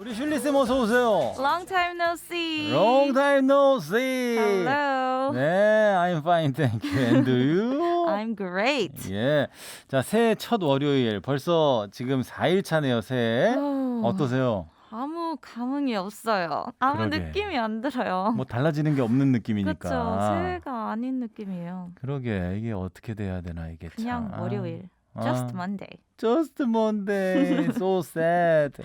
우리 슐리 쌤 어서 오세요. Long time no see. Long time no see. Hello. 네, I'm fine, thank you. And you? I'm great. 예. 자, 새해 첫 월요일. 벌써 지금 4일 차네요, 새해. 어, 어떠세요? 아무 감흥이 없어요. 아무 그러게. 느낌이 안 들어요. 뭐 달라지는 게 없는 느낌이니까. 그렇죠. 새해가 아닌 느낌이에요. 그러게 이게 어떻게 돼야 되나 이게 그냥 참. 월요일. 아. Just Monday. Just Monday. So sad.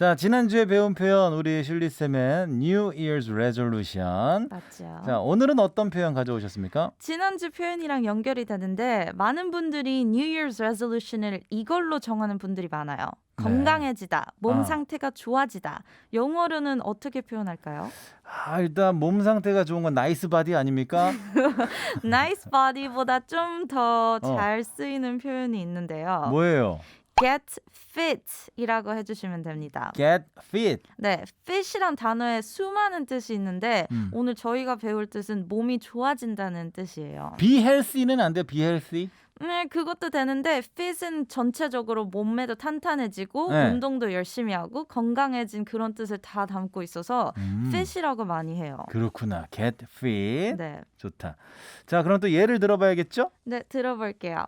자, 지난주에 배운 표현 우리 슐리 쌤의 New Year's Resolution. 맞죠. 자, 오늘은 어떤 표현 가져오셨습니까? 지난주 표현이랑 연결이 되는데 많은 분들이 New Year's Resolution을 이걸로 정하는 분들이 많아요. 네. 건강해지다, 몸 아. 상태가 좋아지다. 영어로는 어떻게 표현할까요? 아, 일단 몸 상태가 좋은 건 나이스 바디 아닙니까? nice body보다 좀더 어. 잘 쓰이는 표현이 있는데요. 뭐예요? Get fit이라고 해주시면 됩니다. Get fit. 네, fit이란 단어에 수많은 뜻이 있는데 음. 오늘 저희가 배울 뜻은 몸이 좋아진다는 뜻이에요. Be healthy는 안 돼요? Be healthy? 네, 그것도 되는데 fit은 전체적으로 몸매도 탄탄해지고 네. 운동도 열심히 하고 건강해진 그런 뜻을 다 담고 있어서 음, fit이라고 많이 해요. 그렇구나. Get fit. 네, 좋다. 자, 그럼 또 예를 들어봐야겠죠? 네 들어볼게요.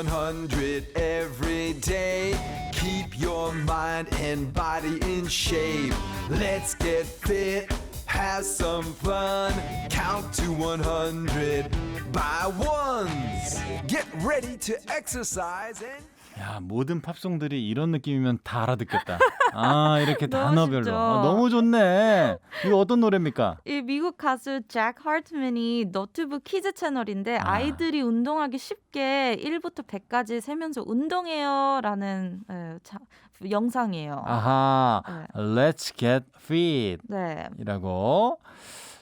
Count to 100 every day. Keep your mind and body in shape. Let's get fit, have some fun. Count to 100 by ones. Get ready to exercise and 야, 모든 팝송들이 이런 느낌이면 다 알아듣겠다. 아, 이렇게 단어별로. 아, 너무 좋네. 이거 어떤 노래입니까? 이 미국 가수 잭 하트맨이 너튜브 키즈 채널인데 아. 아. 이들이 운동하기 쉽게 1부터 100까지 세면서 운동해요라는 예, 자, 영상이에요. 아하. 네. Let's get fit. 네. 이라고.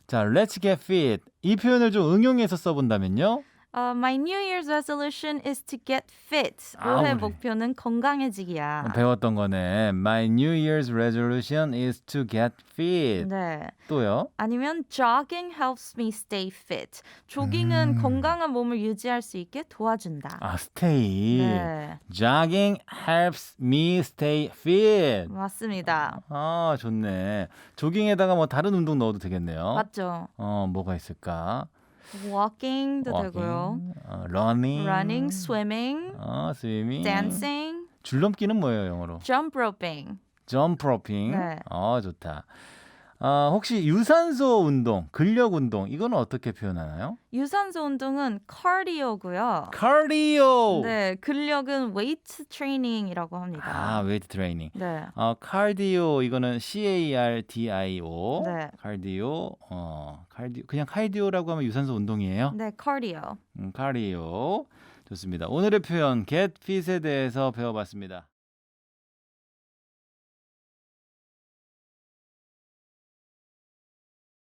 자, let's get fit. 이 표현을 좀 응용해서 써본다면요. 어, my New Year's resolution is to get fit. 아, 올해 우리. 목표는 건강해지기야. 배웠던 거네. My New Year's resolution is to get fit. 네. 또요. 아니면 jogging helps me stay fit. 조깅은 음. 건강한 몸을 유지할 수 있게 도와준다. 아, stay. 네. Jogging helps me stay fit. 맞습니다. 아, 좋네. 조깅에다가 뭐 다른 운동 넣어도 되겠네요. 맞죠? 어, 뭐가 있을까? Walking도 Walking, 되고요. 어, running, running, swimming, 어, swimming, dancing, 줄넘기는 뭐예요, 영어로? jump roping. jump roping. 네. 어, 좋다. 아, 혹시 유산소 운동, 근력 운동 이거는 어떻게 표현하나요? 유산소 운동은 cardi오고요. cardio. 네, 근력은 weight training이라고 합니다. 아, 웨이트 트레이닝. 네. 어, cardio 이거는 C A R D I O. 네. cardio. 어, cardio 그냥 cardi오라고 하면 유산소 운동이에요. 네, cardio. 음, cardio. 좋습니다. 오늘의 표현 get fit에 대해서 배워봤습니다.